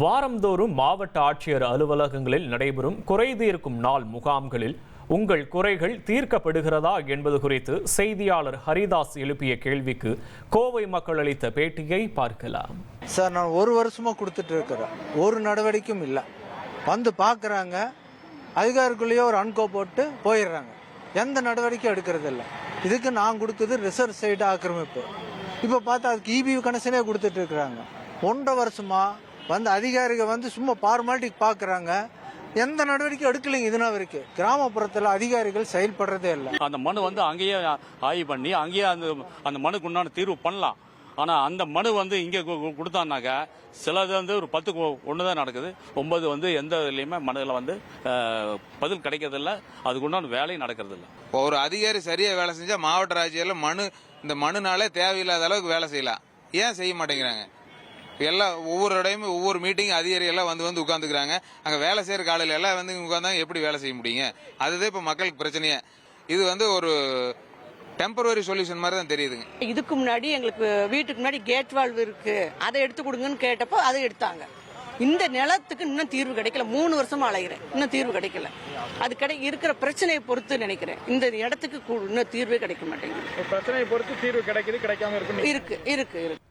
வாரந்தோறும் மாவட்ட ஆட்சியர் அலுவலகங்களில் நடைபெறும் குறைதீர்க்கும் நாள் முகாம்களில் உங்கள் குறைகள் தீர்க்கப்படுகிறதா என்பது குறித்து செய்தியாளர் ஹரிதாஸ் எழுப்பிய கேள்விக்கு கோவை மக்கள் அளித்த பேட்டியை பார்க்கலாம். சார் நான் ஒரு வருஷமா கொடுத்துட்டு இருக்கிறேன். ஒரு நடவடிக்கையும் இல்லை. வந்து பார்க்குறாங்க அதிகாரிக்குள்ளேயே ஒரு அன்கோ போட்டு போயிடுறாங்க. எந்த நடவடிக்கையும் எடுக்கிறது இல்லை. இதுக்கு நான் கொடுத்தது ரிசர்வ் சைடு ஆக்கிரமிப்பு. இப்போ பார்த்தா அதுக்கு இபி கனெக்ஷனே கொடுத்துட்டு இருக்கிறாங்க. ஒன்றரை வருஷமா வந்து அதிகாரிகள் வந்து சும்மா ஃபார்மாலிட்டிக்கு பார்க்குறாங்க. எந்த நடவடிக்கையும் எடுக்கலைங்க இதுனா வரைக்கும். கிராமப்புறத்தில் அதிகாரிகள் செயல்படுறதே இல்லை. அந்த மனு வந்து அங்கேயே ஆய்வு பண்ணி அங்கேயே அந்த அந்த மனுக்கு உண்டான தீர்வு பண்ணலாம். ஆனால் அந்த மனு வந்து இங்கே கொடுத்தான்னாக்கா சிலது வந்து ஒரு பத்துக்கு ஒன்று தான் நடக்குது. ஒன்பது வந்து எந்த இதுலையுமே மனுவில் வந்து பதில் கிடைக்கிறதில்ல. அதுக்கு உண்டான வேலையும் நடக்கிறதில்ல. ஒரு அதிகாரி சரியா வேலை செஞ்சா மாவட்ட ராஜ்யால மனு இந்த மனுனாலே தேவையில்லாத அளவுக்கு வேலை செய்யலாம். ஏன் செய்ய மாட்டேங்கிறாங்க? எல்லாம் ஒவ்வொரு இடையுமே ஒவ்வொரு மீட்டிங் அதிகாரி எல்லாம் வந்து வந்து உட்காந்துக்கிறாங்க அங்க வேலை செய்யற காலையில எல்லாம் வந்து உட்காந்தா எப்படி வேலை செய்ய முடியுங்க? அதுதான் இப்ப மக்களுக்கு பிரச்சனையே. இது வந்து ஒரு டெம்பரவரி சொல்யூஷன் மாதிரி தான் தெரியுதுங்க. இதுக்கு முன்னாடி எங்களுக்கு வீட்டுக்கு முன்னாடி கேட் வால்வ் இருக்கு. அதை எடுத்து கொடுங்கன்னு கேட்டப்போ அதை எடுத்தாங்க. இந்த நிலத்துக்கு இன்னும் தீர்வு கிடைக்கல. மூணு வருஷமா அலைகிறேன் இன்னும் தீர்வு கிடைக்கல. அது கிடை இருக்கிற பிரச்சனையை பொறுத்து நினைக்கிறேன். இந்த இடத்துக்கு இன்னும் தீர்வே கிடைக்க மாட்டேங்குது. பிரச்சனையை பொறுத்து தீர்வு கிடைக்குது கிடைக்காம இருக்கு இருக்கு இருக்கு இருக்கு.